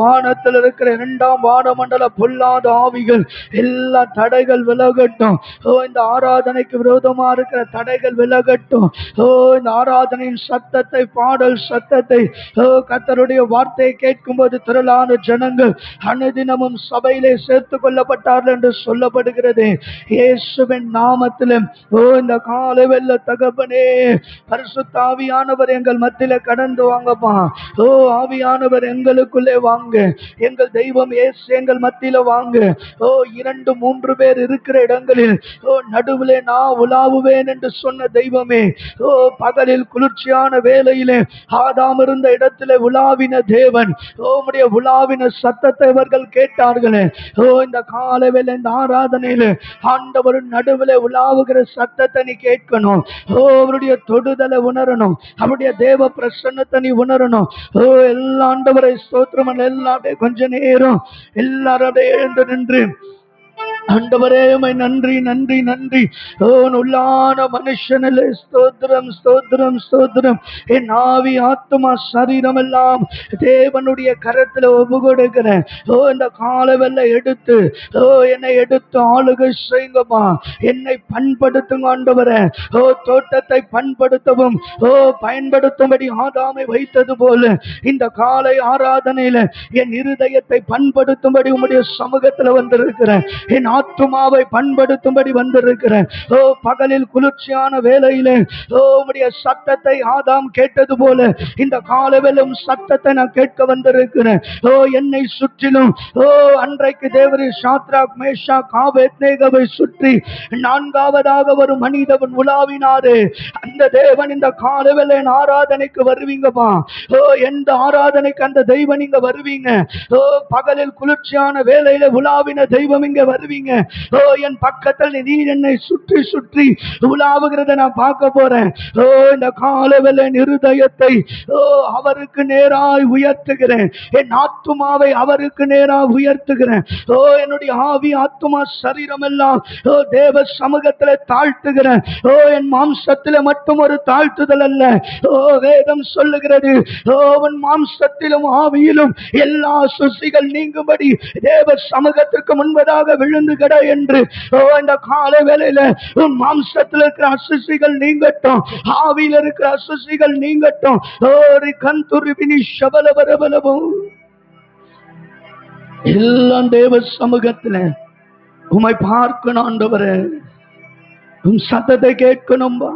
வானத்தில் இருக்கிற இரண்டாம் வானமண்டல பொல்லாத ஆவிகள் எல்லா தடைகள் விலகட்டும். ஓ இந்த ஆராதனைக்கு விரோதமா இருக்கிற தடைகள் விலகட்டும். ஓ இந்த ஆராதனையின் சத்தத்தை பாடல் சத்தத்தை ஓ கத்தருடைய வார்த்தையை கேட்கும்போது திரளான ஜனங்கள் அனுதினமும் சபையிலே சேர்த்து கொள்ளப்பட்டார்கள் என்று சொல்லப்படுகிறது. இயேசுவின் நாமத்தில் ஓ இந்த காலை வெல்ல தகப்பனே பரிசுத்த ஆவியானவர் எங்கள் மத்தியில கடந்து வாங்கப்பா. ஓ ஆவியானவர் எங்கள் எங்களுக்குள்ளே வாங்க. எங்கள் தெய்வம் ஏசு எங்கள் மத்தியில வாங்க. ஓ இரண்டு மூன்று பேர் இருக்கிற இடங்களில் ஓ நடுவிலே நான் உலாவுவேன் என்று சொன்ன தெய்வமே ஓ பகலில் குளிர்ச்சியான வேலையிலே ஆதாம் இருந்த இடத்திலே உலாவின தேவன் ஓ உடைய உலாவின சத்தத்தை அவர்கள் கேட்டார்களே. ஓ இந்த காலவேல இந்த ஆராதனையில ஆண்டவர் நடுவில் உலாவுகிற சத்தத்தை நீ கேட்கணும். ஓ அவருடைய தொடுதலை உணரணும். அவருடைய தேவ பிரசன்னத்தை நீ உணரணும். ஓ எல்லா ஆண்டவரை ஸ்தோத்திரம் எல்லா கொஞ்ச நேரம் எல்லாரும் எழுந்து நின்று ஆண்டவரே நன்றி நன்றி நன்றி. ஓ உள்ளான மனுஷனிலே ஸ்தோத்திரம் ஸ்தோத்திரம் ஸ்தோத்திரம். என் ஆவி ஆத்மா சரீரம் எல்லாம் தேவனுடைய கரத்தில் ஒப்பு கொடுக்கிறேன் ஓ இந்த காலவெல்ல எடுத்து ஓ என்னை எடுத்து ஆளுகை செய்யுங்கம்மா. என்னை பண்படுத்துங்க ஆண்டவரே. ஓ தோட்டத்தை பண்படுத்தவும் ஓ பயன்படுத்தும்படி ஆதாமை வைத்தது போல இந்த காலை ஆராதனையில என் இருதயத்தை பண்படுத்தும்படி உங்களுடைய சமூகத்தில் வந்திருக்கிறேன். என் ஆத்துமாவை பண்படுத்தும்படி வந்திருக்கிறேன். ஓ பகலில் குளிர்ச்சியான வேலையிலே ஓ உடைய சத்தத்தை ஆதாம் கேட்டது போல இந்த காலவெலும் சத்தத்தை நான் கேட்க வந்திருக்கிறேன். ஓ என்னை சுற்றிலும் ஓ அன்றைக்கு தேவரி சாத்ராக் மேஷா காவேத்னேகவை சுற்றி நான்காவதாக ஒரு மனிதவன் உலாவினாரு. அந்த தேவன் இந்த காலவெல்ல என் ஆராதனைக்கு வருவீங்கப்பா. ஓ எந்த ஆராதனைக்கு அந்த தெய்வம் இங்க வருவீங்க? ஓ பகலில் குளிர்ச்சியான வேலையில உலாவின தெய்வம் இங்க வருவீங்க. செய்வீங்க ஓ என் பக்கத்தில் நீர் என்னை சுற்றி சுற்றி உலாவுகிறத நான் பார்க்க போறேன். ஓ இந்த காலவெல்ல நிருதயத்தை ஓ அவருக்கு நேராய் உயர்த்துகிறேன். என் ஆத்துமாவை அவருக்கு நேராக உயர்த்துகிறேன். ஓ என்னுடைய ஆவி ஆத்துமா சரீரம் எல்லாம் ஓ தேவ சமூகத்தில் தாழ்த்துகிறேன். ஓ என் மாம்சத்தில் மட்டும் ஒரு தாழ்த்துதல் அல்ல. ஓ வேதம் சொல்லுகிறது ஓ உன் மாம்சத்திலும் ஆவியிலும் எல்லா சுசிகள் நீங்கும்படி தேவ சமூகத்திற்கு முன்பதாக விழுந்து கிட என்று. இந்த கால வேலையில உன் மாம்சத்தில் இருக்கிற அசுசிகள் நீங்கட்டும். ஆவியில் இருக்கிற அசுசிகள் நீங்கட்டும். ஒரு கண் துருவினி சபல வரவலவும் எல்லாம் தேவ சமூகத்துல உமை பார்க்கணும் ஆண்டவரே. உன் சத்தத்தை கேட்கணும்பா.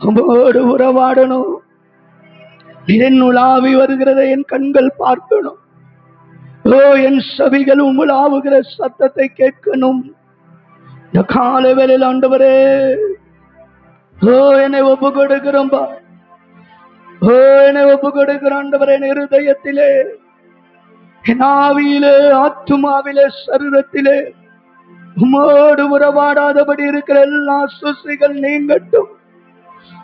உமோடு உறவாடணும். என் உலாவி வருகிறத என் கண்கள் பார்க்கணும். ஓ என் உங்கள் ஆவுகிற சத்தத்தை கேட்கணும். இந்த கால வேலையில் ஆண்டவரே ஓ என்னை ஒப்பு கொடுக்கிறோம்பா ஓ என்னை ஒப்பு கொடுக்கிற ஆண்டவரே என் இருதயத்திலே என் ஆவியிலே ஆத்துமாவிலே சரீரத்திலே உமோடு உறவாடாதபடி இருக்கிற எல்லா சுசிகள் நீங்கட்டும்.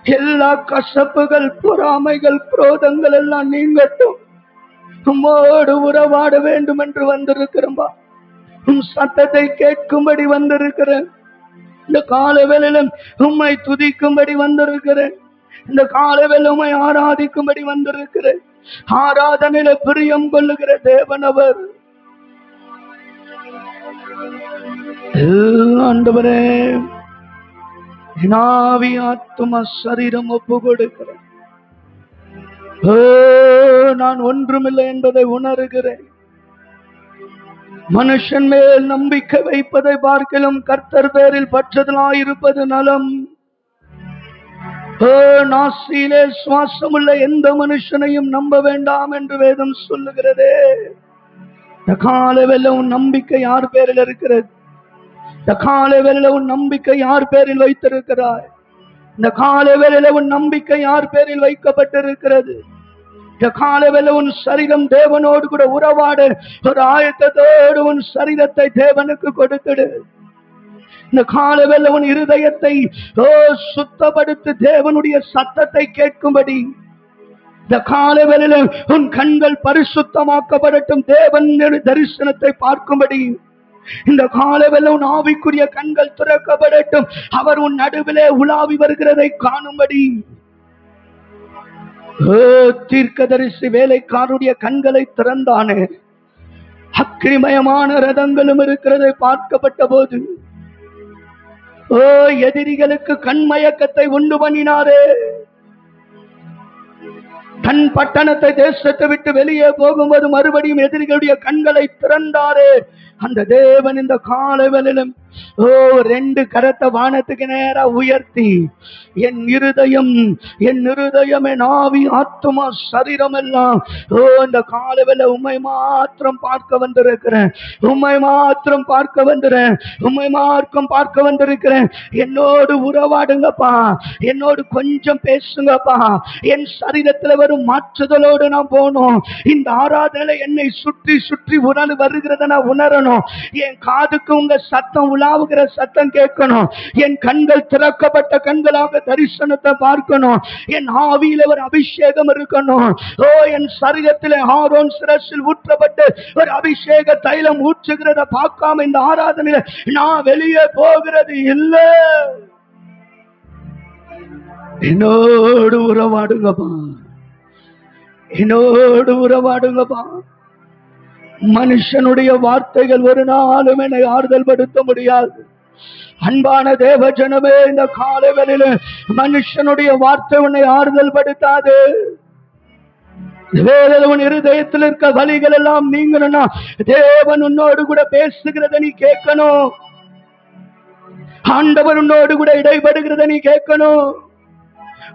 எல்லா கசப்புகள் பொறாமைகள் குரோதங்கள் எல்லாம் நீங்கட்டும். உம்மோடு உறவாட வேண்டும் என்று வந்திருக்கிறோம்பா உம் சத்தத்தை கேட்கும்படி வந்திருக்கிறேன். இந்த கால உம்மை துதிக்கும்படி வந்திருக்கிறேன். இந்த கால உம்மை ஆராதிக்கும்படி வந்திருக்கிறேன். ஆராதனையில பிரியம் கொள்ளுகிற தேவனவர். ஆண்டவரே என் ஆவி ஆத்தும சரீரம் ஒப்பு கொடுக்கிறேன் நான் ஒன்றுமில்லை என்பதை உணர்கிறேன். மனுஷன் மேல் நம்பிக்கை வைப்பதை பார்க்கலும் கர்த்தர் பேரில் பற்றதலாயிருப்பது நலம். ஓ, நாசியிலே சுவாசமுள்ள எந்த மனுஷனையும் நம்ப வேண்டாம் என்று வேதம் சொல்லுகிறதே. இந்த கால உன் நம்பிக்கை யார் பேரில் இருக்கிறது? இந்த கால உன் நம்பிக்கை யார் பேரில் வைத்திருக்கிறாய்? இந்த கால வேளையில உன் நம்பிக்கை யார் பேரில் வைக்கப்பட்டிருக்கிறது? இந்த கால உன் சரீரம் தேவனோடு கூட உறவாடு. ஒரு ஆயத்தத்தோடு உன் சரீரத்தை தேவனுக்கு கொடுத்துடு. இந்த கால உன் இருதயத்தை ஓ சுத்தப்படுத்தி தேவனுடைய சத்தத்தை கேட்கும்படி. இந்த காலவேளையில உன் கண்கள் பரிசுத்தமாக்கப்படட்டும். தேவன் தரிசனத்தை பார்க்கும்படி. இந்த காலவெல்ல உன் ஆவிக்குரிய கண்கள் திறக்கப்படட்டும். அவர் உன் நடுவிலே உலாவி வருகிறதை காணும்படி. தீர்க்கதரிசி வேலைக்காரருடைய கண்களை திறந்தானே. அக்கிரிமயமான ரதங்களும் இருக்கிறதை பார்க்கப்பட்ட போது ஓ எதிரிகளுக்கு கண்மயக்கத்தை உண்டு பண்ணினாரே. தன் பட்டணத்தை தேசத்தை விட்டு வெளியே போகும்போது மறுபடியும் எதிரிகளுடைய கண்களை திறந்தாரே. அந்த தேவன் இந்த காலவெளிலும் ஓ ரெண்டு கரத்தை வானத்துக்கு நேரா உயர்த்தி. என் இருதயம் என் இருதயம் என் ஆவி ஆத்மா சரீரம் எல்லாம் ஓ இந்த காலவெள உண்மை மாத்திரம் பார்க்க வந்திருக்கிறேன். உண்மை மாத்திரம் பார்க்க வந்துறேன் உண்மை மார்க்கம் பார்க்க வந்திருக்கிறேன். என்னோடு உறவாடுங்கப்பா. என்னோடு கொஞ்சம் பேசுங்கப்பா. என் சரீரத்துல வரும் மாற்றுதலோடு நான் போகணும் இந்த ஆராதனை என்னை சுற்றி சுற்றி உணர்வு வருகிறத நான் உணரணும். என் காதுக்கு உங்க சத்தம் உள்ள உலாவுகிற சத்தம் கேட்கணும். என் கண்கள் திறக்கப்பட்ட கண்களாக தரிசனத்தை பார்க்கணும். என் ஆவியில ஒரு அபிஷேகம் இருக்கணும். ஓ என் சரீரத்தில் ஆரோன் சிரசில் ஊற்றப்பட்டு ஒரு அபிஷேக தைலம் ஊற்றுகிறத பார்க்காம இந்த ஆராதனையில நான் வெளியே போகிறது இல்லை. என்னோடு உறவாடுங்கப்பா. என்னோடு உறவாடுங்கப்பா. மனுஷனுடைய வார்த்தைகள் ஒரு நாளும் என்னை ஆறுதல் படுத்த முடியாது அன்பான தேவ ஜனமே இந்த காலவெளியில மனுஷனுடைய வார்த்தை உன்னை ஆறுதல் படுத்தாது வேதவன் உன் இருதயத்தில் இருக்க வழிகள் எல்லாம் நீங்கணும்னா தேவன் உன்னோடு கூட பேசுகிறத நீ கேட்கணும். ஆண்டவர் உன்னோடு கூட இடைபடுகிறத நீ கேட்கணும்.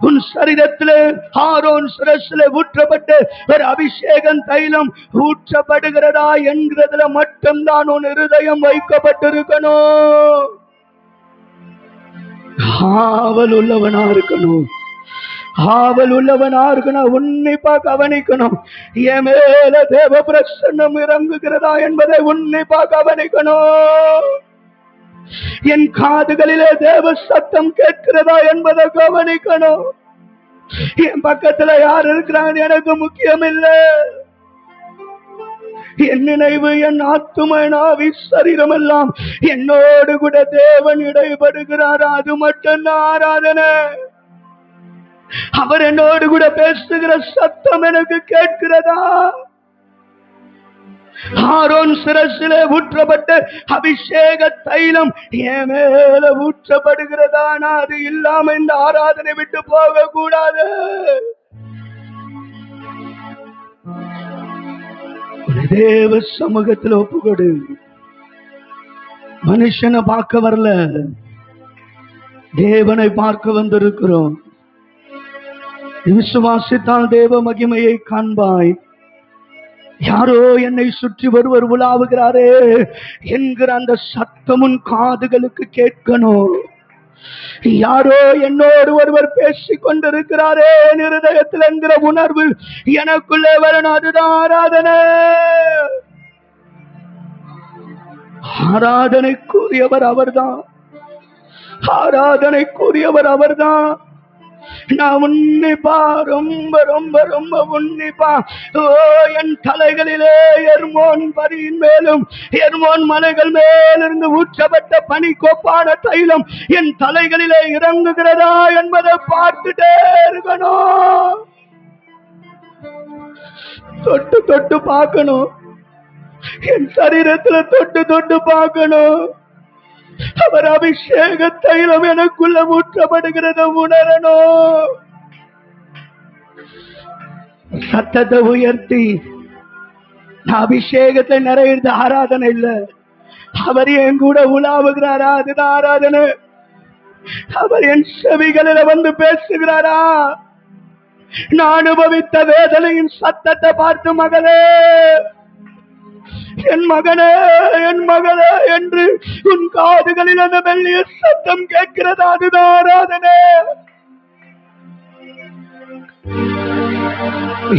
உன் சரீரத்திலே ஆரோன் சிரசிலே ஊற்றப்பட்டு ஒரு அபிஷேகம் தைலம் ஊற்றப்படுகிறதா என்கிறதுல மட்டும்தான் உன் இருதயம் வைக்கப்பட்டிருக்கணும். ஆவல் உள்ளவனா இருக்கணும். ஆவல் உள்ளவனா இருக்கணும். உன்னிப்பா கவனிக்கணும். என் மேல தேவ பிரசன்னம் இறங்குகிறதா என்பதை உன்னிப்பா கவனிக்கணும். என் காதுகளிலே தேவ சத்தம் கேட்கிறதா என்பதை கவனிக்கணும். என் பக்கத்துல யார் இருக்கிறாங்க எனக்கு முக்கியம் இல்லை என் நினைவு என் ஆத்தும சரீரம் எல்லாம் என்னோடு கூட தேவன் இடைபடுகிறார் அது மட்டும் ஆராதனை. அவர் என்னோடு கூட பேசுகிற சத்தம் எனக்கு கேட்கிறதா? ஆரோன் சிரசிலே ஊற்றப்பட்ட அபிஷேக தைலம் என் மேல ஊற்றப்படுகிறதானா? அது இல்லாம இந்த ஆராதனை விட்டு போக கூடாது தேவ சமூகத்தில் ஒப்புக்கொடு. மனுஷனை பார்க்க வரல. தேவனை பார்க்க வந்திருக்கிறோம். விசுவாசித்தால் தேவ மகிமையை காண்பாய். யாரோ என்னை சுற்றி ஒருவர் உலாவுகிறாரே என்கிற அந்த சத்தமுன் காதுகளுக்கு கேட்கணும். யாரோ என்னோடு ஒருவர் பேசிக் கொண்டிருக்கிறாரே என் இருதயத்தில் என்கிற உணர்வு எனக்குள்ளே வரணும். அதுதான் ஆராதனை. ஆராதனைக்குரியவர் அவர்தான். ஆராதனைக்குரியவர் அவர்தான். நான் உன்னிப்பா ரொம்ப ரொம்ப ரொம்ப உன்னிப்பா ஓ என் தலைகளிலே எர்மோன் பரியின் மேலும் எர்மோன் மலைகள் மேலிருந்து ஊற்றப்பட்ட பனி கோப்பான தைலம் என் தலைகளிலே இறங்குகிறதா என்பதை பார்த்துட்டே இருக்கணும். தொட்டு தொட்டு பார்க்கணும். என் சரீரத்துல தொட்டு தொட்டு பார்க்கணும். அவர் அபிஷேக தைலம் எனக்குள்ள ஊற்றப்படுகிறத உணரணும். சத்தத்தை உயர்த்தி. அபிஷேகத்தை நிறையிறது ஆராதனை இல்ல. அவர் என் கூட உலாவுகிறாரா? அதுதான் ஆராதனை. அவர் என் செவிகளில வந்து பேசுகிறாரா? நான் அனுபவித்த வேதனையின் சத்தத்தை பார்த்து மகளே. என் மகனே என் மகளே என்று உன் காதுகளில் அந்த மெல்லிய சத்தம் கேட்கிறது. அதுதான் ஆராதனை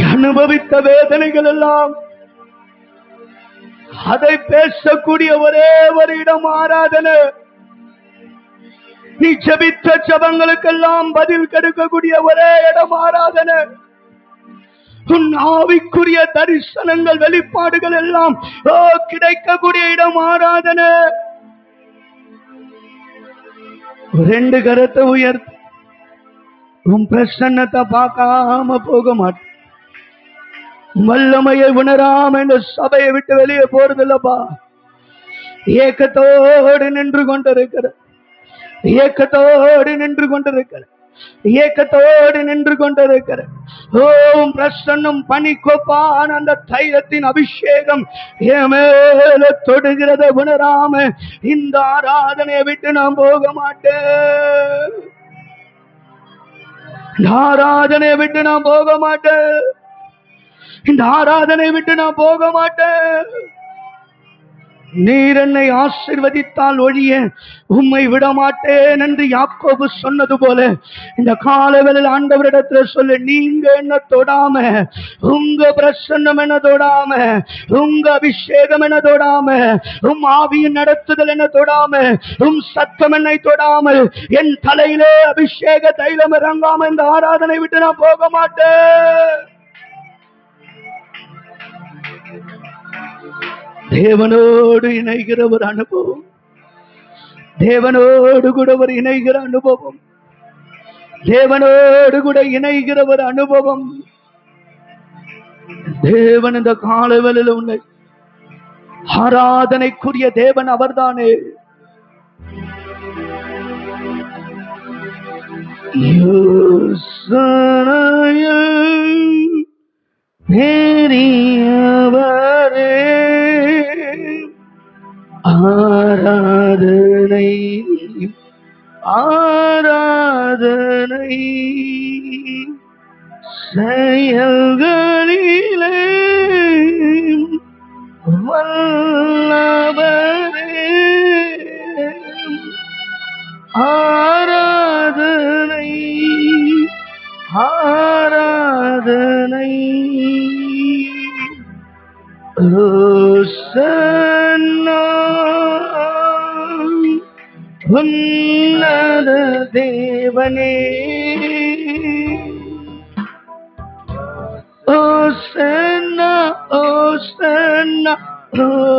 அனுபவித்த வேதனைகள் எல்லாம் அதை பேசக்கூடிய ஒரே ஒரு இடம் ஆராதனை நீ ஜெபித்த ஜபங்களுக்கெல்லாம் பதில் கெடுக்கக்கூடிய ஒரே இடம் ஆராதனை உன் ஆவிக்குரிய தரிசனங்கள் வெளிப்பாடுகள் எல்லாம் கிடைக்கக்கூடிய இடம் ஆராதனை. ரெண்டு கரத்தை உயர்த்து உன் பிரசன்னத்தை பார்க்காம போக மாட்டேன் வல்லமையை உணராம இந்த சபையை விட்டு வெளியே போறதில்லப்பா. ஏக்கத்தோடு நின்று கொண்டிருக்கிற. ஏக்கத்தோடு நின்று கொண்டிருக்கிற. இயக்கத்தோடு நின்று கொண்டிருக்கிற ஓம் பிரசன்னம் பனி கோப்பான அந்த தைலத்தின் அபிஷேகம் ஏமேல தொடுகிறத உணராம இந்த ஆராதனையை விட்டு நான் போக மாட்டேன். இந்த ஆராதனையை விட்டு நான் போக மாட்டேன். இந்த ஆராதனை விட்டு நான் போக மாட்டேன். நீர் என்னை ஆசிர்வதித்தால் ஒழிய உம்மை விட மாட்டேன் என்று யாக்கோபு சொன்னது போல இந்த காலவெளியில் ஆண்டவரிடத்துல சொல்லு நீங்க என்ன தொடாம உங்க பிரசன்னம் என்ன தொடாம உங்க அபிஷேகம் என்ன தொடாம உம் ஆவியின் நடத்துதல் என்ன தொடாம உம் சத்தம் என்னை தொடாமல் என் தலையிலே அபிஷேக தைலம் இறங்காம இந்த ஆராதனை விட்டு நான் போக மாட்டேன். தேவனோடு இணைகிற ஒரு அனுபவம். தேவனோடு கூட ஒரு இணைகிற அனுபவம். தேவனோடு கூட இணைகிற ஒரு அனுபவம். தேவன் இந்த காலவெளியில் உன்னை ஆராதனைக்குரிய தேவன் அவர்தானே. யோசனையில் பெரியவரே ஆராதனை. ஆராதனை. செயல்களிலே வல்லவரே. ஆராதனை. ஆராதனை. ஓசன்னா உன்னத தேவனே. ஓசன்னா ஓசன்னா ஓசன்னா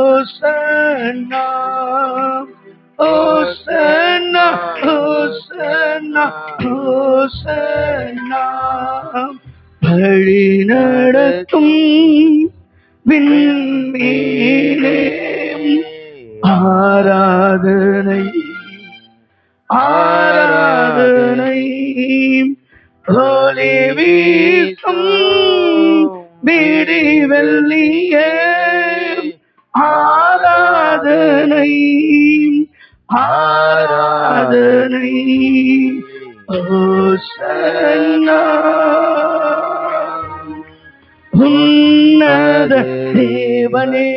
தேவனே.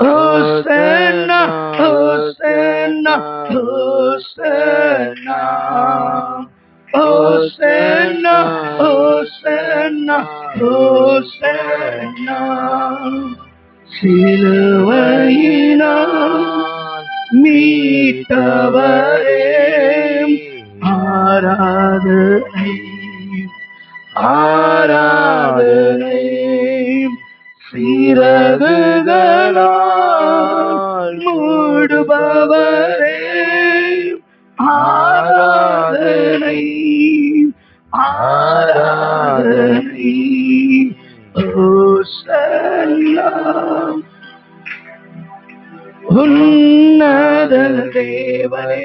ஹோசன்னா ஹோசன்னா ஹோசன்னா. ஹோசன்னா ஹோசன்னா ஹோசன்னா. சிலுவையினா மீட்டவரே ஆராதனை. ஆராதனை சீரகுகளால் மூடுபவரே ஆராதனை ஆராதனை ஓசன்னா உன்னத தேவனே.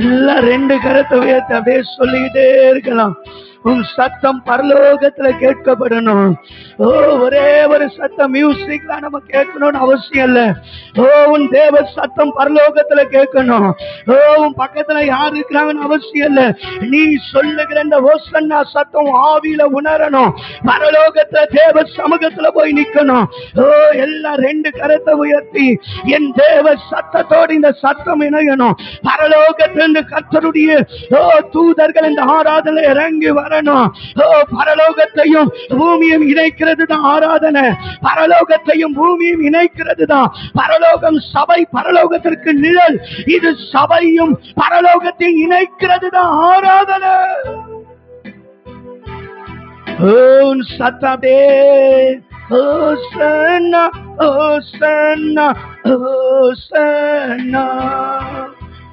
எல்லாம் ரெண்டு கரத்தை உயர்த்த அப்படியே சொல்லிக்கிட்டே இருக்கலாம். உன் சத்தம் பரலோகத்துல கேட்கப்படணும். ஓ ஒரே ஒரு சத்தம் மியூசிக்ல நம்ம கேட்கணும்னு அவசியம் இல்ல. ஓ உன் தேவ சத்தம் பரலோகத்துல கேட்கணும். ஓ உன் பக்கத்துல யார் இருக்கிறாங்கன்னு அவசியம் இல்ல. நீ சொல்லுகிற இந்த ஓசன்னா சத்தம் ஆவியில உணரணும். பரலோகத்துல தேவ சமூகத்துல போய் நிக்கணும். ஓ எல்லாம் ரெண்டு கரத்தை உயர்த்தி என் தேவ சத்தத்தோடு இந்த சத்தம் இணையணும். பரலோகத்திலிருந்து கத்தருடைய ஓ தூதர்கள் இந்த ஆராதனை இறங்கி வர காரணம். ஓ பரலோகத்தையும் பூமியும் இணைக்கிறது தான் ஆராதனை. பரலோகத்தையும் பூமியும் இணைக்கிறது தான் பரலோகம் சபை பரலோகத்திற்கு நிழல். இது சபையும் பரலோகத்தையும் இணைக்கிறது தான் ஆராதனை ஓன் சத்தபே ஓசன்னா ஓசன்னா ஓசன்னா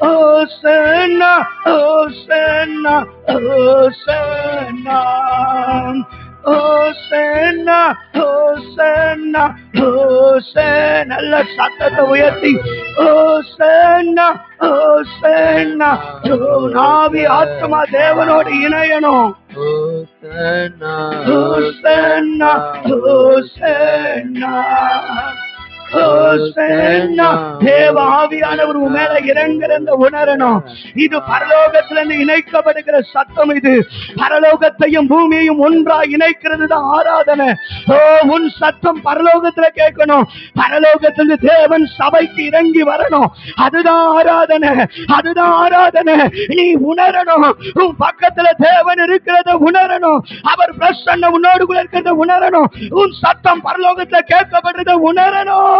Hosanna, Hosanna, Hosanna. Hosanna, Hosanna, Hosanna. நல்ல சத்தத்தை உயர்த்தி Hosanna, Hosanna. நாவி ஆத்மா தேவனோடு இணையணும் Hosanna, Hosanna, Hosanna. தேவாவியானவர் மேல இறங்குறத உணரணும். இது பரலோகத்திலிருந்து இணைக்கப்படுகிற சத்தம் இது. பரலோகத்தையும் பூமியையும் ஒன்றா இணைக்கிறது தான் ஆராதனை. ஓ உன் சத்தம் பரலோகத்துல கேட்கணும். பரலோகத்திலிருந்து தேவன் சபைக்கு இறங்கி வரணும். அதுதான் ஆராதனை. அதுதான் ஆராதனை. நீ உணரணும். உன் பக்கத்துல தேவன் இருக்கிறத உணரணும். அவர் பிரசன்ன உன்னோடு கூட இருக்கிறத உணரணும். உன் சத்தம் பரலோகத்துல கேட்கப்படுறத உணரணும்.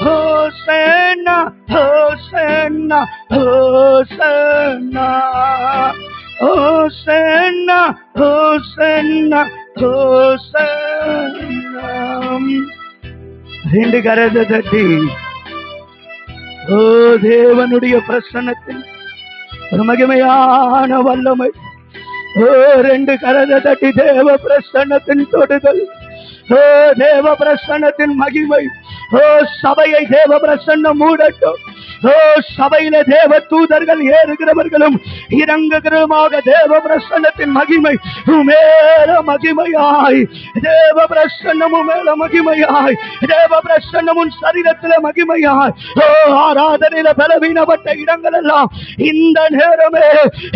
Hosanna, Hosanna, Hosanna. Hosanna, Hosanna, Hosanna. ரெண்டு கரத்தை தட்டி ஓ தேவனுடைய பிரசன்னத்தில் ஒரு மகிமையான வல்லமை ஓ ரெண்டு கரத்தை தட்டி தேவ பிரசன்னத்தின் தொடுதல் ஓ தேவ பிரசன்னத்தின் மகிமை சபையை தேவ பிரசன்னம் மூடட்டும். சபையில தேவ தூதர்கள் ஏறுகிறவர்களும் இறங்குகிறதுமாக தேவ பிரசன்னத்தின் மகிமை மேல மகிமையாய். தேவ பிரசன்னமும் மேல மகிமையாய். தேவ பிரசன்னமும் சரீரத்தில மகிமையாய். ஆராதனையில பலவீனப்பட்ட இடங்கள் எல்லாம் இந்த நேரமே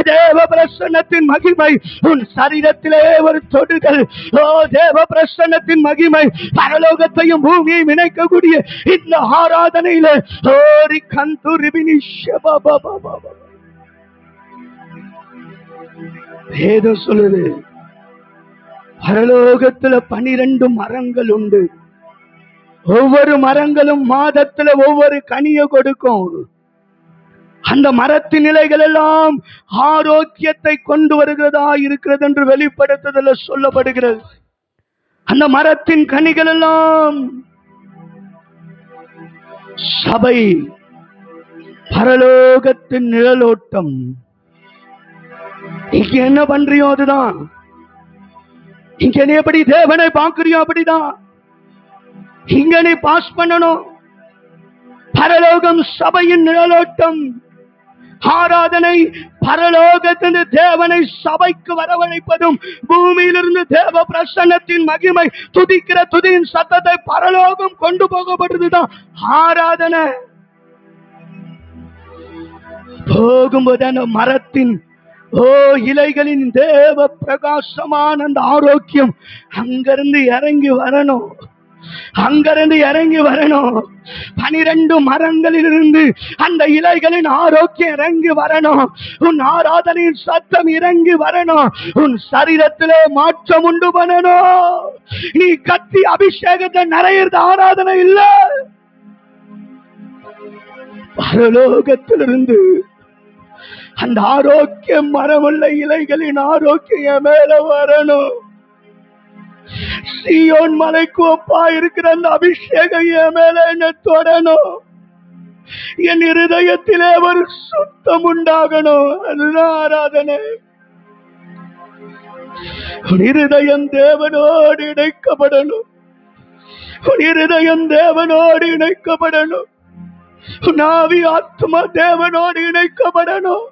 தேவ பிரசன்னத்தின் மகிமை உன் சரீரத்திலே ஒரு தொடுதல் ஓ தேவ பிரசன்னத்தின் மகிமை பரலோகத்தையும் பூமியையும் இணைக்கக்கூடிய இந்த ஆராதனையில ஓரி கந்து வேதம் சொல்லுது பரலோகத்துல பனிரெண்டு மரங்கள் உண்டு. ஒவ்வொரு மரங்களும் மாதத்துல ஒவ்வொரு கனிய கொடுக்கும். அந்த மரத்தின் நிலைகள் எல்லாம் ஆரோக்கியத்தை கொண்டு வருகிறதா இருக்கிறது என்று வெளிப்படுத்துதல சொல்லப்படுகிறது. அந்த மரத்தின் கனிகள் எல்லாம் சபை பரலோகத்தின் நிழலோட்டம். இங்க என்ன பண்றியோ அதுதான். இங்க நீ எப்படி தேவனை பார்க்கறியோ அப்படிதான். இங்க நீ பாஸ் பண்ணணும். பரலோகம் சபையின் நிழலோட்டம். ஆராதனை பரலோகத்திலிருந்து தேவனை சபைக்கு வரவழைப்பதும் பூமியிலிருந்து தேவ பிரசன்னத்தின் மகிமை துதிக்கிற துதியின் சத்தத்தை பரலோகம் கொண்டு போகப்படுறதுதான் ஆராதனை. போகும்போது அந்த மரத்தின் ஓ இலைகளின் தேவ பிரகாசமான அந்த ஆரோக்கியம் அங்கிருந்து இறங்கி வரணும். அங்கிருந்து இறங்கி வரணும். பனிரெண்டு மரங்களிலிருந்து அந்த இலைகளின் ஆரோக்கியம் இறங்கி வரணும். உன் ஆராதனையின் சத்தம் இறங்கி வரணும். உன் சரீரத்திலே மாற்றம் உண்டு பண்ணணும். நீ கத்தி அபிஷேகத்தை நிறையிறது ஆராதனை இல்ல. பரலோகத்திலிருந்து அந்த ஆரோக்கியம் மரமுள்ள இலைகளின் ஆரோக்கியம் மேல வரணும். சியோன் மலைக்கு ஒப்பா இருக்கிற அந்த அபிஷேகம் என் மேல என்ன தொடணும். என் இருதயத்திலே ஒரு சுத்தம் உண்டாகணும். அதுதான் ஆராதனை. உன் இருதயம் தேவனோடு இணைக்கப்படணும். உன் இருதயம் தேவனோடு இணைக்கப்படணும். நாவி ஆத்மா தேவனோடு இணைக்கப்படணும்.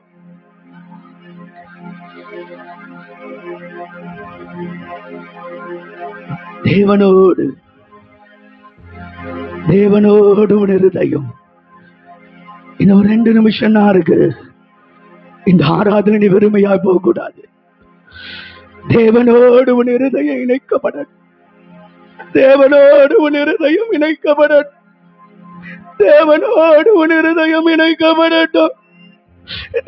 தேவனோடு தேவனோடு உன் இருதயம். இன்னும் ரெண்டு நிமிஷம் தான் இருக்கு இந்த ஆராதனை நீ வெறுமையாய் போக கூடாது தேவனோடு உன் இருதயம் இணைக்கப்படணும். தேவனோடு உன் இருதயம் இணைக்கப்படணும். தேவனோடு உன் இருதயம் இணைக்கப்படட்டும்.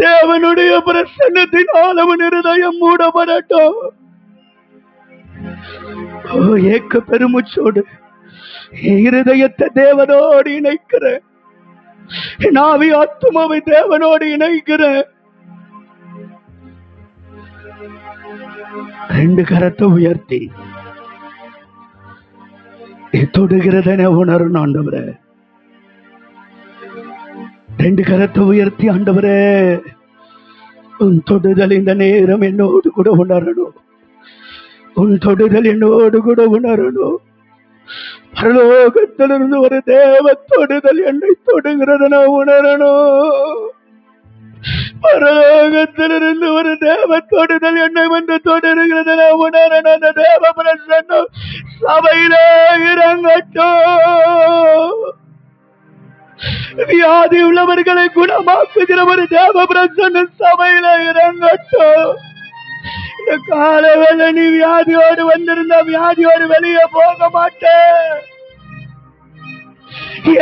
தேவனுடைய பிரசன்னத்தினால் ஆளவன் இருதயம் மூடப்படட்டும். ஓ ஏக்க பெருமுச்சோடு இருதயத்தை தேவனோடு இணைக்கிறேன். நாவி ஆத்மாவை தேவனோடு இணைக்கிறேன். ரெண்டு கரத்தை உயர்த்தி. தொடுகிறதனை உணரும் ஆண்டவரே. ரெண்டு கரத்தை உயர்த்தி ஆண்டவரே. உன் தொடுதல் இந்த நேரம் என்னோடு கூட உணரணும். உன் தொடுதல் என்னோடு கூட உணரணும். பரலோகத்திலிருந்து ஒரு தேவ தொடுதல் என்னை தொடுகிறத நான் உணரணும். பரலோகத்திலிருந்து ஒரு தேவ தொடுதல் என்னை வந்து தொடருகிறத நான் உணரணும். அந்த தேவ பிரசன்னம் சபையில இறங்கட்டும். வியாதி உள்ளவர்களை குணமாக்குகிற ஒரு தேவ பிரசன்ன சபையில இறங்கட்டும். இந்த காலவேளை நீ வியாதியோடு வந்திருந்த வியாதியோடு வெளியே போக மாட்டேன்.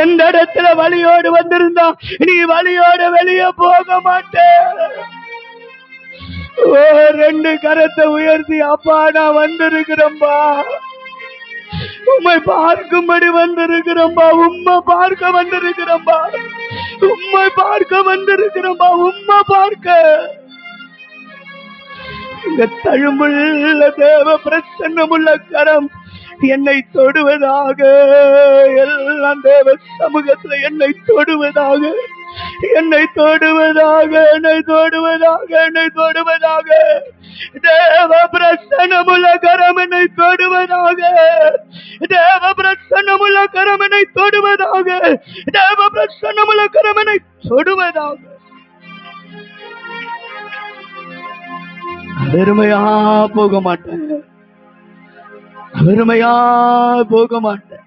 எந்த இடத்துல வழியோடு வந்திருந்தா நீ வழியோடு வெளியே போக மாட்டே ஓ ரெண்டு கரத்தை உயர்த்தி அப்பா நான் வந்திருக்கிறேன்பா உம்மை பார்க்கும்படி வந்திருக்கிறோம்பா. உம்மை பார்க்க வந்திருக்கிறோம்பா. உம்மை பார்க்க வந்திருக்கிறோம்பா. உம்மை பார்க்க. இந்த தழும்புள்ள தேவ பிரசன்னமுள்ள கரம் என்னை தொடுவதாக. எல்லாம் தேவ சமூகத்துல என்னை தொடுவதாக. என்னை தொடுவதாக என்னை தொடுவதாக என்னை தொடுவதாக. தேவ பிரசன்னமுள்ள கரம் என்னை தொடுவதாக. தேவ பிரசன்னமுள்ள கரம் என்னை தொடுவதாக. தேவ பிரசன்னமுள்ள கரம் என்னை தொடுவதாக. வெறுமையா போக மாட்டேன் வெறுமையா போக மாட்டேன்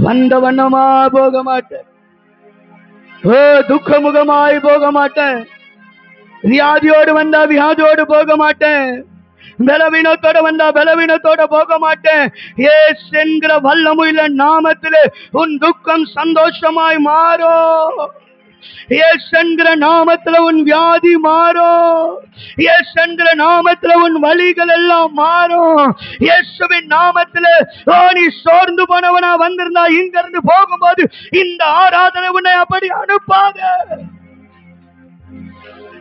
வந்த வண்ணமா போக மாட்டேன் ஓ துக்கமுகமாய் போக மாட்டேன் வியாதியோடு வந்தா வியாதியோடு போக மாட்டேன் பலவீனத்தோட வந்தா பலவீனத்தோட போக மாட்டேன் ஏஸ் என்கிற வல்லமுள்ள நாமத்திலே உன் துக்கம் சந்தோஷமாய் மாறும். ஏஸ் என்கிற நாமத்துல உன் வியாதி மாறும். ஏஸ் என்கிற நாமத்துல உன் வழிகள் எல்லாம் மாறும். இயேசுவின் நாமத்துல நீ சோர்ந்து போனவனா வந்திருந்தா இங்க இருந்து போகும்போது இந்த ஆராதனை உன்னை அப்படி அனுப்பாத.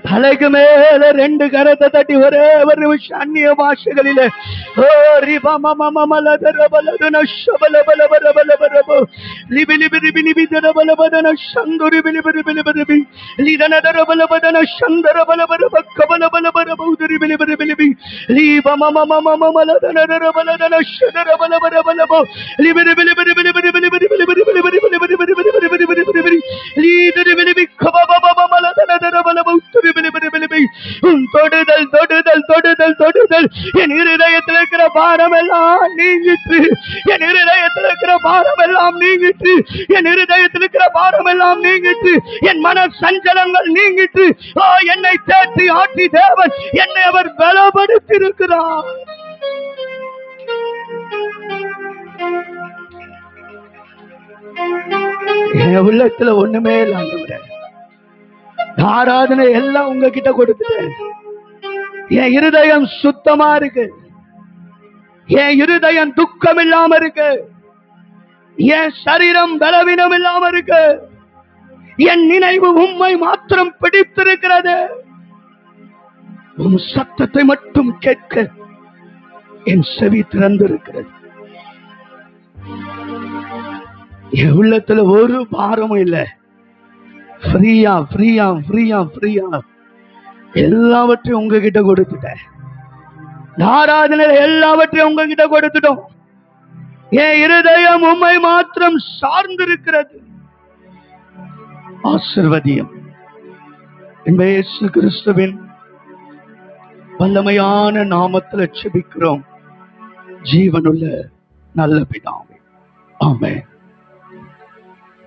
தலைக்கு மேல ரெண்டு கரத்தை தட்டி ஒரே ஒரு நிமிஷம் அந்நிய பாஷைகளில ஓ ரிபா மம மமல தரபல நஷபல பல பல பல பல லிபி லிபி லிபி லிபி தரபல பதன சந்துரி பிலி பிலி பிலி பிலி பிலி லிதன தரபல பதன சந்தர பல பல பக்க பல பல பல பௌதரி பிலி பிலி பிலி பிலி லிப மம மம மமல தன தரபல தன சதர பல பல பல போ லிபி லிபி லிபி லிபி லிபி லிபி லிபி லிபி லிபி லிபி லிபி லிபி லிபி லிபி லிபி லிபி லிபி லிபி லிபி லீதரி பிலி பிலி கப பப மமல தன தரபல பௌதரி பிலி பிலி பிலி பிலி உன் தொடுதல் தொடுதல் தொடுதல் தொடுதல். என் இருதயத்தில் இருக்கிற பாரம் எல்லாம் நீங்கிற்று. என் இருதயத்தில் இருக்கிற பாரம் எல்லாம் நீங்கிற்று. என் இருதயத்தில் இருக்கிற பாரம் எல்லாம் நீங்கிட்டு என் மன சஞ்சலங்கள் நீங்கிட்டு என்னை தேற்றி ஆற்றி தேவன் என்னை அவர் பலப்படுத்தியிருக்கிறார். என் உள்ளத்துல ஒண்ணுமே இல்லாண்டு ஆராதனை எல்லாம் உங்ககிட்ட கொடுத்துட்டேன் என் இருதயம் சுத்தமா இருக்கு. என் இருதயம் துக்கம் இல்லாம இருக்கு. என் சரீரம் பலவீனம் இல்லாம இருக்கு. என் நினைவு உண்மை மாத்திரம் பிடித்திருக்கிறது. உம் சத்தத்தை மட்டும் கேட்க என் செவி திறந்திருக்கிறது. என் உள்ளத்துல ஒரு பாரமும் இல்லை. ஃப்ரீயா ஃப்ரீயா ஃப்ரீயா ஃப்ரீயா. எல்லாவற்றையும் உங்ககிட்ட கொடுத்துட்டேன். ஆராதனை எல்லாவற்றையும் உங்ககிட்ட கொடுத்துட்டோம். என் இருதயம் உம்மை மாத்திரம் சார்ந்திருக்கிறது. ஆசிர்வதியம். இயேசு கிறிஸ்துவின் வல்லமையான நாமத்தில் செபிக்கிறோம் ஜீவனுள்ள நல்ல பிதாவே. ஆமே